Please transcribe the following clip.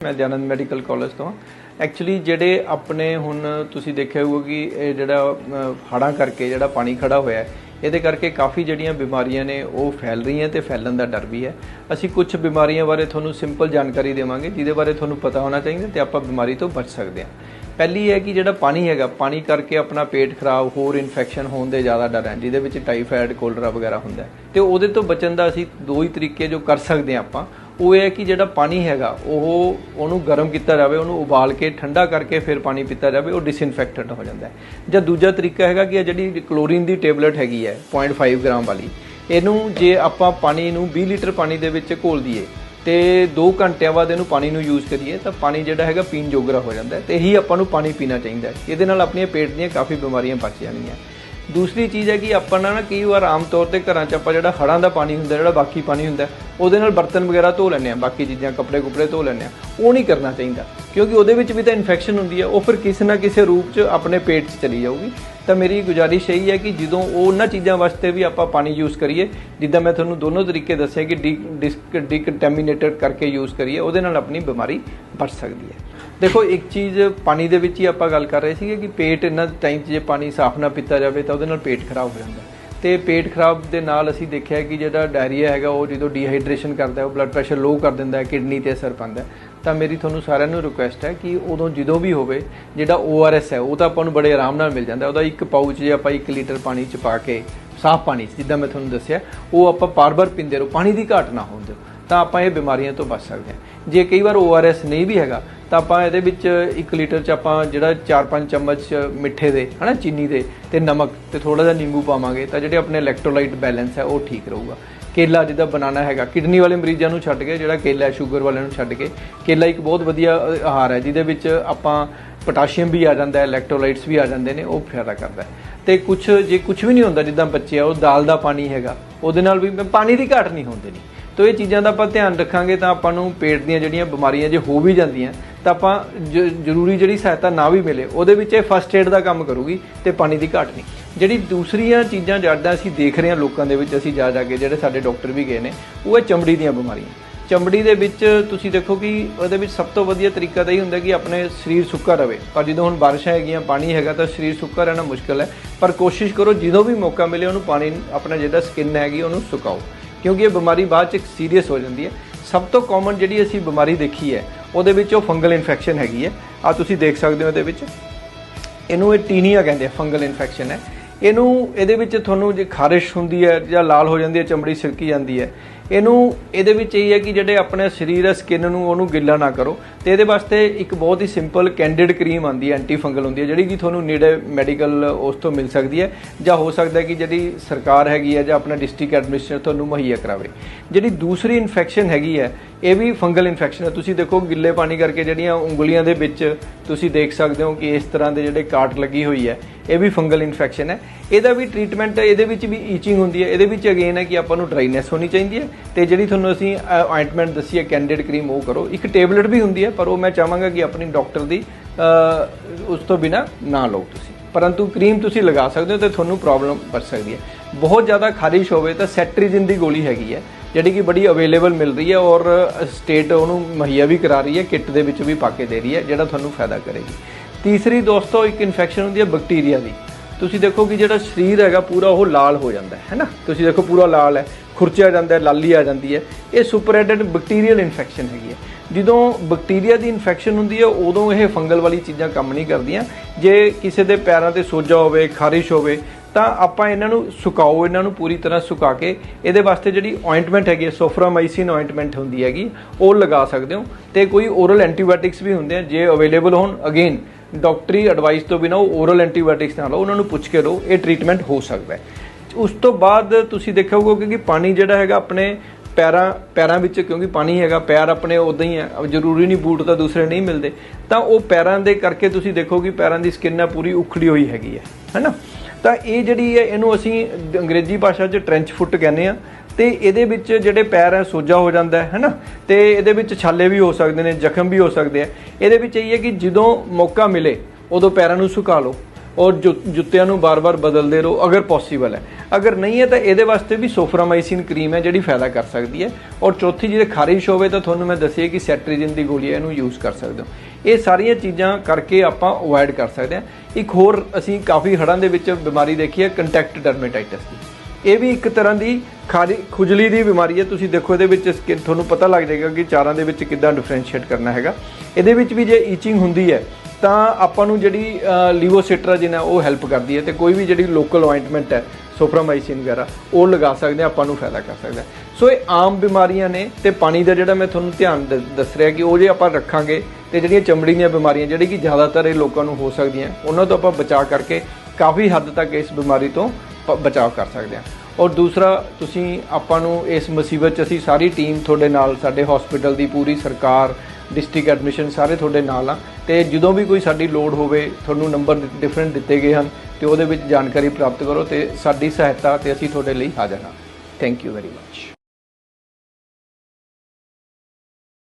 ਮੈਂ ਜਨਨ medical college ਤੋਂ। ਐਕਚੁਅਲੀ ਜਿਹੜੇ ਆਪਣੇ ਹੁਣ ਤੁਸੀਂ ਦੇਖਿਆ ਹੋਊਗਾ ਕਿ ਇਹ ਜਿਹੜਾ ਹੜਾਂ ਕਰਕੇ ਜਿਹੜਾ ਪਾਣੀ ਖੜਾ ਹੋਇਆ ਹੈ ਇਹਦੇ ਕਰਕੇ ਕਾਫੀ ਜਿਹੜੀਆਂ ਬਿਮਾਰੀਆਂ ਨੇ ਉਹ ਫੈਲ ਰਹੀਆਂ ਤੇ ਫੈਲਣ ਦਾ ਡਰ ਵੀ ਹੈ। ਅਸੀਂ ਕੁਝ ਬਿਮਾਰੀਆਂ ਬਾਰੇ ਤੁਹਾਨੂੰ ਸਿੰਪਲ ਜਾਣਕਾਰੀ ਦੇਵਾਂਗੇ, ਜਿਹਦੇ ਬਾਰੇ ਤੁਹਾਨੂੰ ਪਤਾ ਹੋਣਾ ਚਾਹੀਦਾ ਤੇ ਆਪਾਂ ਬਿਮਾਰੀ ਤੋਂ ਬਚ ਸਕਦੇ ਹਾਂ। ਪਹਿਲੀ ਹੈ ਕਿ ਜਿਹੜਾ ਪਾਣੀ ਹੈਗਾ, ਪਾਣੀ ਕਰਕੇ ਆਪਣਾ ਪੇਟ ਖਰਾਬ, ਹੋਰ ਇਨਫੈਕਸ਼ਨ ਹੋਣ ਦੇ ਜ਼ਿਆਦਾ ਡਰ ਹੈ, ਜਿਹਦੇ ਵਿੱਚ ਟਾਈਫਾਇਡ ਕੋਲਰਾ ਵਗੈਰਾ ਹੁੰਦਾ ਹੈ। ਤੇ ਉਹਦੇ ਤੋਂ ਬਚਣ ਦਾ ਅਸੀਂ ਦੋ ਹੀ ਤਰੀਕੇ ਜੋ ਕਰ ਸਕਦੇ ਹਾਂ ਆਪਾਂ। ਉਹ ਇਹ ਹੈ ਕਿ ਜਿਹੜਾ ਪਾਣੀ ਹੈਗਾ, ਉਹ ਉਹਨੂੰ ਗਰਮ ਕੀਤਾ ਜਾਵੇ, ਉਹਨੂੰ ਉਬਾਲ ਕੇ ਠੰਡਾ ਕਰਕੇ ਫਿਰ ਪਾਣੀ ਪੀਤਾ ਜਾਵੇ, ਉਹ ਡਿਸਇਨਫੈਕਟਡ ਹੋ ਜਾਂਦਾ ਹੈ। ਜਾਂ ਦੂਜਾ ਤਰੀਕਾ ਹੈਗਾ ਕਿ ਜਿਹੜੀ ਕਲੋਰੀਨ ਦੀ ਟੇਬਲੇਟ ਹੈਗੀ ਹੈ 0.5 ਗ੍ਰਾਮ ਵਾਲੀ, ਇਹਨੂੰ ਜੇ ਆਪਾਂ ਪਾਣੀ ਨੂੰ 20 ਲੀਟਰ ਪਾਣੀ ਦੇ ਵਿੱਚ ਘੋਲ ਦਈਏ ਤੇ 2 ਘੰਟਿਆਂ ਬਾਅਦ ਇਹਨੂੰ ਪਾਣੀ ਨੂੰ ਯੂਜ਼ ਕਰੀਏ, ਤਾਂ ਪਾਣੀ ਜਿਹੜਾ ਹੈਗਾ ਪੀਣ ਜੋਗਰਾ ਹੋ ਜਾਂਦਾ ਹੈ ਤੇ ਇਹੀ ਆਪਾਂ ਨੂੰ ਪਾਣੀ ਪੀਣਾ ਚਾਹੀਦਾ ਇਹਦੇ ਨਾਲ ਆਪਣੀਆਂ ਪੇਟ ਦੀਆਂ ਕਾਫੀ ਬਿਮਾਰੀਆਂ ਬਚ ਜਾਣਗੀਆਂ ਦੂਸਰੀ ਚੀਜ਼ ਹੈ ਕਿ ਆਪਾਂ ਨਾ ਨਾ ਕਈ ਵਾਰ ਆਮ ਤੌਰ ਤੇ ਘਰਾਂ 'ਚ ਆਪਾਂ ਜਿਹੜਾ ਹੜਾਂ ਦਾ ਪਾਣੀ ਹੁੰਦਾ, ਜਿਹੜਾ ਬਾਕੀ ਪਾਣੀ ਹੁੰਦਾ, ਉਹਦੇ ਨਾਲ ਬਰਤਨ ਵਗੈਰਾ ਧੋ ਲੈਂਦੇ ਆ ਬਾਕੀ ਚੀਜ਼ਾਂ ਕੱਪੜੇ ਕੁਪੜੇ ਧੋ ਲੈਂਦੇ ਆ ਉਹ ਨਹੀਂ ਕਰਨਾ ਚਾਹੀਦਾ। ਕਿਉਂਕਿ ਉਹਦੇ ਵਿੱਚ ਵੀ ਤਾਂ ਇਨਫੈਕਸ਼ਨ ਹੁੰਦੀ ਹੈ, ਉਹ ਫਿਰ ਕਿਸੇ ਨਾ ਕਿਸੇ ਰੂਪ 'ਚ ਆਪਣੇ ਪੇਟ 'ਚ ਚਲੀ ਜਾਊਗੀ। ਤਾਂ ਮੇਰੀ ਗੁਜ਼ਾਰਿਸ਼ ਇਹੀ ਹੈ ਕਿ ਜਦੋਂ ਉਹ ਉਹਨਾਂ ਚੀਜ਼ਾਂ ਵਾਸਤੇ ਵੀ ਆਪਾਂ ਪਾਣੀ ਯੂਜ਼ ਕਰੀਏ, ਜਿੱਦਾਂ ਮੈਂ ਤੁਹਾਨੂੰ ਦੋਨੋਂ ਤਰੀਕੇ ਦੱਸਿਆ ਕਿ ਡੀ ਡਿਕੰਟੈਮੀਨੇਟਡ ਕਰਕੇ ਯੂਜ਼ ਕਰੀਏ, ਉਹਦੇ ਨਾਲ ਆਪਣੀ ਬਿਮਾਰੀ ਬਚ ਸਕਦੀ ਹੈ ਦੇਖੋ, ਇੱਕ ਚੀਜ਼ ਪਾਣੀ ਦੇ ਵਿੱਚ ਹੀ ਆਪਾਂ ਗੱਲ ਕਰ ਰਹੇ ਸੀਗੇ ਕਿ ਪੇਟ ਇਹਨਾਂ ਟਾਈਮ 'ਚ ਜੇ ਪਾਣੀ ਸਾਫ਼ ਨਾ ਪੀਤਾ ਜਾਵੇ ਤਾਂ ਉਹਦੇ ਨਾਲ ਪੇਟ ਖਰਾਬ ਹੋ ਜਾਂਦਾ ਹੈ। ਤੇ ਪੇਟ ਖਰਾਬ ਦੇ ਨਾਲ ਅਸੀਂ ਦੇਖਿਆ ਕਿ ਜਿਹੜਾ ਡਾਇਰੀਆ ਹੈਗਾ, ਉਹ ਜਦੋਂ ਡੀਹਾਈਡਰੇਸ਼ਨ ਕਰਦਾ ਉਹ ਬਲੱਡ ਪ੍ਰੈਸ਼ਰ ਲੋ ਕਰ ਦਿੰਦਾ ਹੈ, ਕਿਡਨੀ ਤੇ ਅਸਰ ਪਾਉਂਦਾ ਤਾਂ ਮੇਰੀ ਤੁਹਾਨੂੰ ਸਾਰਿਆਂ ਨੂੰ ਰਿਕੁਐਸਟ ਹੈ ਕਿ ਉਦੋਂ ਜਦੋਂ ਵੀ ਹੋਵੇ, ਜਿਹੜਾ ORS ਹੈ, ਉਹ ਤਾਂ ਆਪਾਂ ਨੂੰ ਬੜੇ ਆਰਾਮ ਨਾਲ ਮਿਲ ਜਾਂਦਾ ਉਹਦਾ ਇੱਕ ਪਾਊਚ ਜੇ ਆਪਾਂ 1 ਲੀਟਰ ਪਾਣੀ ਚ ਪਾ ਕੇ, ਸਾਫ਼ ਪਾਣੀ 'ਚ, ਜਿੱਦਾਂ ਮੈਂ ਤੁਹਾਨੂੰ ਦੱਸਿਆ, ਉਹ ਆਪਾਂ ਬਾਰ-ਬਾਰ ਪੀਂਦੇ ਰਹੋ, ਪਾਣੀ ਦੀ ਘਾਟ ਨਾ ਹੋਣ ਦਿਓ। ਤਾਂ ਆਪਾਂ ਇਹ ਬਿਮਾਰੀਆਂ ਤੋਂ ਬਚ ਸਕਦੇ ਹਾਂ। ਜੇ ਕਈ ਵਾਰ ORS ਨਹੀਂ ਵੀ ਹੈਗਾ, ਤਾਂ ਆਪਾਂ ਇਹਦੇ ਵਿੱਚ 1 ਲੀਟਰ ਚ ਆਪਾਂ ਜਿਹੜਾ 4-5 ਚਮਚ ਮਿੱਠੇ ਦੇ, ਹਨਾ, ਚੀਨੀ ਦੇ ਤੇ ਨਮਕ ਤੇ ਥੋੜਾ ਜਿਹਾ ਨਿੰਬੂ ਪਾਵਾਂਗੇ, ਤਾਂ ਜਿਹੜੇ ਆਪਣੇ ਇਲੈਕਟ੍ਰੋਲਾਈਟ ਬੈਲੈਂਸ ਹੈ, ਉਹ ਠੀਕ ਰਹੂਗਾ। ਕੇਲਾ ਜਿਹਦਾ ਬਨਾਨਾ ਹੈਗਾ। ਕਿਡਨੀ ਵਾਲੇ ਮਰੀਜ਼ਾਂ ਨੂੰ ਛੱਡ ਕੇ ਜਿਹੜਾ ਕੇਲਾ ਹੈ, ਸ਼ੂਗਰ ਵਾਲਿਆਂ ਨੂੰ ਛੱਡ ਕੇ, ਕੇਲਾ ਇੱਕ ਬਹੁਤ ਵਧੀਆ ਆਹਾਰ ਹੈ, ਜਿਹਦੇ ਵਿੱਚ ਆਪਾਂ ਪੋਟਾਸ਼ੀਅਮ ਵੀ ਆ ਜਾਂਦਾ ਹੈ, ਇਲੈਕਟ੍ਰੋਲਾਈਟਸ ਵੀ ਆ ਜਾਂਦੇ ਨੇ, ਉਹ ਫਾਇਦਾ ਕਰਦਾ ਹੈ। ਤੇ ਕੁਝ ਜੇ ਕੁਝ ਵੀ ਨਹੀਂ ਹੁੰਦਾ ਜਿੱਦਾਂ ਬੱਚੇ ਆ, ਉਹ ਦਾਲ ਦਾ ਪਾਣੀ ਹੈਗਾ, ਉਹਦੇ ਨਾਲ ਵੀ ਪਾਣੀ ਦੀ ਘਾਟ ਨਹੀਂ ਹੁੰਦੀ। ਨਹੀਂ ਤੋ ਇਹ ਚੀਜ਼ਾਂ ਦਾ ਆਪਾਂ ਧਿਆਨ ਰੱਖਾਂਗੇ ਤਾਂ ਆਪਾਂ ਨੂੰ ਪੇਟ ਦੀਆਂ ਜਿਹੜੀਆਂ ਬਿਮਾਰੀਆਂ ਜੇ ਹੋ ਵੀ ਜਾਂਦੀਆਂ ਤਾਂ ਆਪਾਂ ਜ਼ਰੂਰੀ ਜਿਹੜੀ ਸਹਾਇਤਾ ਨਾ ਵੀ ਮਿਲੇ, ਉਹਦੇ ਵਿੱਚ ਇਹ ਫਸਟ ਏਡ ਦਾ ਕੰਮ ਕਰੂਗੀ ਤੇ ਪਾਣੀ ਦੀ ਘਾਟ ਨਹੀਂ। ਜਿਹੜੀ ਦੂਸਰੀਆਂ ਚੀਜ਼ਾਂ ਜੜਦਾ ਅਸੀਂ ਦੇਖ ਰਹੇ ਹਾਂ ਲੋਕਾਂ ਦੇ ਵਿੱਚ, ਅਸੀਂ ਜਾ ਜਾ ਕੇ ਜਿਹੜੇ ਸਾਡੇ ਡਾਕਟਰ ਵੀ ਗਏ ਨੇ, ਉਹ ਹੈ ਚਮੜੀ ਦੀਆਂ ਬਿਮਾਰੀਆਂ। ਚਮੜੀ ਦੇ ਵਿੱਚ ਤੁਸੀਂ ਦੇਖੋ ਕਿ ਉਹਦੇ ਵਿੱਚ ਸਭ ਤੋਂ ਵਧੀਆ ਤਰੀਕਾ ਤਾਂ ਇਹ ਹੁੰਦਾ ਕਿ ਆਪਣੇ ਸਰੀਰ ਸੁੱਕਾ ਰਵੇ। ਪਰ ਜਦੋਂ ਹੁਣ ਬਾਰਿਸ਼ਾਂ ਹੈਗੀਆਂ, ਪਾਣੀ ਹੈਗਾ ਤਾਂ ਸਰੀਰ ਸੁੱਕਾ ਰਹਿਣਾ ਮੁਸ਼ਕਲ ਹੈ। ਪਰ ਕੋਸ਼ਿਸ਼ ਕਰੋ ਜਦੋਂ ਵੀ ਮੌਕਾ ਮਿਲੇ ਉਹਨੂੰ ਪਾਣੀ, ਆਪਣਾ ਜਿਹੜਾ ਸਕਿਨ ਹੈਗੀ ਉਹਨੂੰ ਸੁਕਾਓ। ਕਿਉਂਕਿ ਇਹ ਬਿਮਾਰੀ ਬਾਅਦ ਚ ਸੀਰੀਅਸ ਹੋ ਜਾਂਦੀ ਹੈ। ਸਭ ਤੋਂ ਕਾਮਨ ਜਿਹੜੀ ਅਸੀਂ ਬਿਮਾਰੀ ਦੇਖੀ ਹੈ ਉਹਦੇ ਵਿੱਚ ਉਹ ਫੰਗਲ ਇਨਫੈਕਸ਼ਨ ਹੈਗੀ ਹੈ। ਆ ਤੁਸੀਂ ਦੇਖ ਸਕਦੇ ਹੋ ਇਹਦੇ ਵਿੱਚ। ਇਹਨੂੰ ਇਹ ਟੀਨੀਆ ਕਹਿੰਦੇ ਆ ਫੰਗਲ ਇਨਫੈਕਸ਼ਨ ਹੈ। ਇਹਨੂੰ ਇਹਦੇ ਵਿੱਚ ਤੁਹਾਨੂੰ ਜੇ ਖਾਰਿਸ਼ ਹੁੰਦੀ ਹੈ ਜਾਂ ਲਾਲ ਹੋ ਜਾਂਦੀ ਹੈ, ਚਮੜੀ ਸਿਰਕੀ ਜਾਂਦੀ ਹੈ। ਇਹਨੂੰ ਇਹਦੇ ਵਿੱਚ ਇਹ ਹੈ ਕਿ ਜਿਹੜੇ ਆਪਣੇ ਸਰੀਰ ਹੈ ਸਕਿਨ ਨੂੰ ਉਹਨੂੰ ਗਿੱਲਾ ਨਾ ਕਰੋ। ਤੇ ਇਹਦੇ ਵਾਸਤੇ ਇੱਕ ਬਹੁਤ ਹੀ ਸਿੰਪਲ ਕੈਂਡਿਡ ਕਰੀਮ ਆਂਦੀ ਹੈ ਐਂਟੀ ਫੰਗਲ ਹੁੰਦੀ ਹੈ, ਜਿਹੜੀ ਕਿ ਤੁਹਾਨੂੰ ਨੇੜੇ ਮੈਡੀਕਲ ਉਸ ਤੋਂ ਮਿਲ ਸਕਦੀ ਹੈ। ਜਾਂ ਹੋ ਸਕਦਾ ਹੈ ਕਿ ਜਿਹੜੀ ਸਰਕਾਰ ਹੈਗੀ ਹੈ ਜਾਂ ਆਪਣਾ ਡਿਸਟ੍ਰਿਕਟ ਐਡਮਿਨਿਸਟ੍ਰੇਟਰ ਤੁਹਾਨੂੰ ਮੁਹੱਈਆ ਕਰਾਵੇ। ਜਿਹੜੀ ਦੂਸਰੀ ਇਨਫੈਕਸ਼ਨ ਹੈਗੀ ਹੈ ਇਹ ਵੀ ਫੰਗਲ ਇਨਫੈਕਸ਼ਨ ਹੈ। ਤੁਸੀਂ ਦੇਖੋ, ਗਿੱਲੇ ਪਾਣੀ ਕਰਕੇ ਜਿਹੜੀਆਂ ਉਂਗਲੀਆਂ ਦੇ ਵਿੱਚ ਤੁਸੀਂ ਦੇਖ ਸਕਦੇ ਹੋ ਕਿ ਇਸ ਤਰ੍ਹਾਂ ਦੇ ਜਿਹੜੇ ਕਾਟ ਲੱਗੀ ਹੋਈ ਹੈ, ਇਹ ਵੀ ਫੰਗਲ ਇਨਫੈਕਸ਼ਨ ਹੈ। ਇਹਦਾ ਵੀ ਟ੍ਰੀਟਮੈਂਟ ਇਹਦੇ ਵਿੱਚ ਵੀ ਈਚਿੰਗ ਹੁੰਦੀ ਹੈ। ਇਹਦੇ ਵਿੱਚ ਅਗੇਨ ਹੈ ਕਿ ਆਪਾਂ ਨੂੰ ਡਰਾਈਨੈਸ ਹੋਣੀ ਚਾਹੀਦੀ ਹੈ। ਤੇ ਜਿਹੜੀ ਤੁਹਾਨੂੰ ਅਸੀਂ ਆਇੰਟਮੈਂਟ ਦੱਸੀ ਹੈ ਕੈਂਡੀਡ ਕਰੀਮ ਉਹ ਕਰੋ। ਇੱਕ ਟੇਬਲੇਟ ਵੀ ਹੁੰਦੀ ਹੈ, ਪਰ ਉਹ ਮੈਂ ਚਾਹਾਂਗਾ ਕਿ ਆਪਣੀ ਡਾਕਟਰ ਦੀ ਉਸ ਤੋਂ ਬਿਨਾ ਨਾ ਲਓ ਤੁਸੀਂ। ਪਰੰਤੂ ਕਰੀਮ ਤੁਸੀਂ ਲਗਾ ਸਕਦੇ ਹੋ ਤੇ ਤੁਹਾਨੂੰ ਪ੍ਰੋਬਲਮ ਬਚ ਸਕਦੀ ਹੈ। ਬਹੁਤ ਜ਼ਿਆਦਾ ਖਾਰਿਸ਼ ਹੋਵੇ ਤਾਂ ਸੈਟਰੀਜਿਨ ਦੀ ਗੋਲੀ ਹੈਗੀ ਹੈ, ਜਿਹੜੀ ਕਿ ਬੜੀ ਅਵੇਲੇਬਲ ਮਿਲ ਰਹੀ ਹੈ ਔਰ ਸਟੇਟ ਉਹਨੂੰ ਮੁਹੱਈਆ ਵੀ ਕਰਾ ਰਹੀ ਹੈ, ਕਿੱਟ ਦੇ ਵਿੱਚ ਵੀ ਪਾ ਕੇ ਦੇ ਰਹੀ ਹੈ, ਜਿਹੜਾ ਤੁਹਾਨੂੰ ਫਾਇਦਾ ਕਰੇਗੀ। ਤੀਸਰੀ ਦੋਸਤੋ, ਇੱਕ ਇਨਫੈਕਸ਼ਨ ਹੁੰਦੀ ਹੈ ਬੈਕਟੀਰੀਆ ਦੀ। ਤੁਸੀਂ ਦੇਖੋ ਕਿ ਜਿਹੜਾ ਸਰੀਰ ਹੈਗਾ, ਪੂਰਾ ਉਹ ਲਾਲ ਹੋ ਜਾਂਦਾ ਹੈ, ਹੈਨਾ? ਤੁਸੀਂ ਦੇਖੋ ਪੂਰਾ ਲਾਲ ਹੈ, ਖੁਰਚਿਆ ਜਾਂਦਾ ਹੈ, ਲਾਲੀ ਆ ਜਾਂਦੀ ਹੈ। ਇਹ ਸੁਪਰਐਡਡ ਬੈਕਟੀਰੀਅਲ ਇਨਫੈਕਸ਼ਨ ਹੈਗੀ ਹੈ। ਜਦੋਂ ਬੈਕਟੀਰੀਆ ਦੀ ਇਨਫੈਕਸ਼ਨ ਹੁੰਦੀ ਹੈ, ਉਦੋਂ ਇਹ ਫੰਗਲ ਵਾਲੀ ਚੀਜ਼ਾਂ ਕੰਮ ਨਹੀਂ ਕਰਦੀਆਂ। ਜੇ ਕਿਸੇ ਦੇ ਪੈਰਾਂ ਤੇ ਸੋਜਾ ਹੋਵੇ, ਖਾਰਿਸ਼ ਹੋਵੇ ਤਾਂ ਆਪਾਂ ਇਹਨਾਂ ਨੂੰ ਸੁਕਾਓ, ਇਹਨਾਂ ਨੂੰ ਪੂਰੀ ਤਰ੍ਹਾਂ ਸੁਕਾ ਕੇ ਇਹਦੇ ਵਾਸਤੇ ਜਿਹੜੀ ਆਇੰਟਮੈਂਟ ਹੈਗੀ ਹੈ ਸੋਫਰਾਮਾਈਸਿਨ ਆਇੰਟਮੈਂਟ ਹੁੰਦੀ ਹੈਗੀ, ਉਹ ਲਗਾ ਸਕਦੇ ਹੋ। ਤੇ ਕੋਈ ਓਰਲ ਐਂਟੀਬਾਇਓਟਿਕਸ ਵੀ ਹੁੰਦੇ ਆ, ਜੇ ਅਵੇਲੇਬਲ ਹੋਣ ਅਗੇਨ ਡਾਕਟਰੀ ਐਡਵਾਈਸ ਤੋਂ ਬਿਨਾ ਉਹ ਓਰਲ ਐਂਟੀਬਾਇਓਟਿਕਸ ਨਾਲ ਉਹਨਾਂ ਨੂੰ ਪੁੱਛ ਕੇ ਲਓ ਇਹ ਟ੍ਰੀਟਮੈਂਟ ਹੋ ਸਕਦਾ ਹੈ। ਉਸ ਤੋਂ ਬਾਅਦ ਤੁਸੀਂ ਦੇਖੋਗੇ ਹੋਊਗਾ ਕਿ ਪਾਣੀ ਜਿਹੜਾ ਹੈਗਾ ਆਪਣੇ ਪੈਰਾਂ ਪੈਰਾਂ ਵਿੱਚ, ਕਿਉਂਕਿ ਪਾਣੀ ਹੈਗਾ, ਪੈਰ ਆਪਣੇ ਉਦਾਂ ਹੀ ਹੈ ਜ਼ਰੂਰੀ ਨਹੀਂ ਬੂਟ ਤਾਂ ਦੂਸਰੇ ਨਹੀਂ ਮਿਲਦੇ। ਤਾਂ ਉਹ ਪੈਰਾਂ ਦੇ ਕਰਕੇ ਤੁਸੀਂ ਦੇਖੋ ਕਿ ਪੈਰਾਂ ਦੀ ਸਕਿਨ ਹੈ, ਪੂਰੀ ਉਖੜੀ ਹੋਈ ਹੈਗੀ ਹੈ ਹੈਨਾ ਤਾਂ ਇਹ ਜਿਹੜੀ ਹੈ, ਇਹਨੂੰ ਅਸੀਂ ਅੰਗਰੇਜ਼ੀ ਭਾਸ਼ਾ 'ਚ ਟ੍ਰੈਂਚ ਫੁੱਟ ਕਹਿੰਦੇ ਆ ਤੇ ਇਹਦੇ ਵਿੱਚ ਜਿਹੜੇ ਪੈਰ ਹੈ, ਸੋਜਾ ਹੋ ਜਾਂਦਾ ਹੈ ਨਾ ਤੇ ਇਹਦੇ ਵਿੱਚ ਛਾਲੇ ਵੀ ਹੋ ਸਕਦੇ ਨੇ, ਜ਼ਖਮ ਵੀ ਹੋ ਸਕਦੇ ਆ। ਇਹਦੇ ਵਿੱਚ ਇਹ ਹੈ ਕਿ ਜਦੋਂ ਮੌਕਾ ਮਿਲੇ, ਉਦੋਂ ਪੈਰਾਂ ਨੂੰ ਸੁਕਾ ਲਓ ਔਰ ਜੁ- ਜੁੱਤਿਆਂ ਨੂੰ ਬਾਰ-ਬਾਰ ਬਦਲਦੇ ਰਹੋ, ਅਗਰ ਪੋਸੀਬਲ ਹੈ। ਅਗਰ ਨਹੀਂ ਹੈ ਤਾਂ ਇਹਦੇ ਵਾਸਤੇ ਵੀ ਸੋਫਰਾਮਾਈਸਿਨ ਕਰੀਮ ਹੈ ਜਿਹੜੀ ਫਾਇਦਾ ਕਰ ਸਕਦੀ ਹੈ। ਔਰ ਚੌਥੀ ਜਿਹਦੇ ਖਾਰਿਸ਼ ਹੋਵੇ ਤਾਂ ਤੁਹਾਨੂੰ ਮੈਂ ਦੱਸਿਆ ਕਿ ਸੈਟਰੀਜਨ ਦੀ ਗੋਲੀ ਹੈ ਇਹਨੂੰ ਯੂਜ਼ ਕਰ ਸਕਦੇ ਹੋ। ਇਹ ਸਾਰੀਆਂ ਚੀਜ਼ਾਂ ਕਰਕੇ ਆਪਾਂ ਅਵੋਇਡ ਕਰ ਸਕਦੇ ਹਾਂ। ਇੱਕ ਹੋਰ ਅਸੀਂ ਕਾਫੀ ਹੜ੍ਹਾਂ ਦੇ ਵਿੱਚ ਬਿਮਾਰੀ ਦੇਖੀ ਹੈ ਕੰਟੈਕਟ ਡਰਮੇਟਾਈਟਿਸ ਦੀ। ਇਹ ਵੀ ਇੱਕ ਤਰ੍ਹਾਂ ਦੀ ਖਾਰੀ ਖੁਜਲੀ ਦੀ ਬਿਮਾਰੀ ਹੈ। ਤੁਸੀਂ ਦੇਖੋ ਇਹਦੇ ਵਿੱਚ skin- ਤੁਹਾਨੂੰ ਪਤਾ ਲੱਗ ਜਾਏਗਾ ਕਿ ਚਾਰਾਂ ਦੇ ਵਿੱਚ ਕਿੱਦਾਂ ਡਿਫਰੈਂਸ਼ੀਏਟ ਕਰਨਾ ਹੈਗਾ। ਇਹਦੇ ਵਿੱਚ ਵੀ ਜੇ ਈਚਿੰਗ ਹੁੰਦੀ ਹੈ, ਤਾਂ ਆਪਾਂ ਨੂੰ ਜਿਹੜੀ ਲਿਵੋਸਿਟਰਾਜਿਨ ਹੈ, ਉਹ ਹੈਲਪ ਕਰਦੀ ਹੈ ਤੇ ਕੋਈ ਵੀ ਜਿਹੜੀ ਲੋਕਲ ਆਇੰਟਮੈਂਟ ਹੈ ਸੋਫਰਾਮਾਈਸਿਨ ਵਗੈਰਾ, ਉਹ ਲਗਾ ਸਕਦੇ ਹਾਂ, ਆਪਾਂ ਨੂੰ ਫਾਇਦਾ ਕਰ ਸਕਦਾ ਹੈ। ਸੋ ਇਹ ਆਮ ਬਿਮਾਰੀਆਂ ਨੇ ਤੇ ਪਾਣੀ ਦਾ ਜਿਹੜਾ ਮੈਂ ਤੁਹਾਨੂੰ ਧਿਆਨ ਦ- ਦੱਸ ਰਿਹਾ ਕਿ ਉਹ ਜੇ ਆਪਾਂ ਰੱਖਾਂਗੇ ਤੇ ਜਿਹੜੀਆਂ ਚਮੜੀ ਦੀਆਂ ਬਿਮਾਰੀਆਂ, ਜਿਹੜੀ ਕਿ ਜ਼ਿਆਦਾਤਰ ਇਹ ਲੋਕਾਂ ਨੂੰ ਹੋ ਸਕਦੀਆਂ ਉਹਨਾਂ ਤੋਂ ਆਪਾਂ ਬਚਾਅ ਕਰਕੇ ਕਾਫੀ ਹੱਦ ਤੱਕ ਇਸ ਬਿਮਾਰੀ ਤੋਂ ਪ- ਬਚਾਅ ਕਰ ਸਕਦੇ ਹਾਂ ਔਰ ਦੂਸਰਾ, ਤੁਸੀਂ ਆਪਾਂ ਨੂੰ ਇਸ ਮੁਸੀਬਤ 'ਚ ਅਸੀਂ ਸਾਰੀ ਟੀਮ ਤੁਹਾਡੇ ਨਾਲ, ਸਾਡੇ ਹਸਪੀਟਲ ਦੀ ਪੂਰੀ ਸਰਕਾਰ ਡਿਸਟ੍ਰਿਕਟ ਐਡਮਿਸ਼ਨ ਸਾਰੇ ਤੁਹਾਡੇ ਨਾਲ ਆ। ਤੇ ਜਦੋਂ ਵੀ ਕੋਈ ਸਾਡੀ ਲੋੜ ਹੋਵੇ, ਤੁਹਾਨੂੰ ਨੰਬਰ ਡਿਫਰੈਂਟ ਦਿੱਤੇ ਗਏ ਹਨ, ਤੇ ਉਹਦੇ ਵਿੱਚ ਜਾਣਕਾਰੀ ਪ੍ਰਾਪਤ ਕਰੋ ਤੇ ਸਾਡੀ ਸਹਾਇਤਾ ਤੇ ਅਸੀਂ ਤੁਹਾਡੇ ਲਈ ਹਾਜ਼ਰ ਹਾਂ। Thank you very much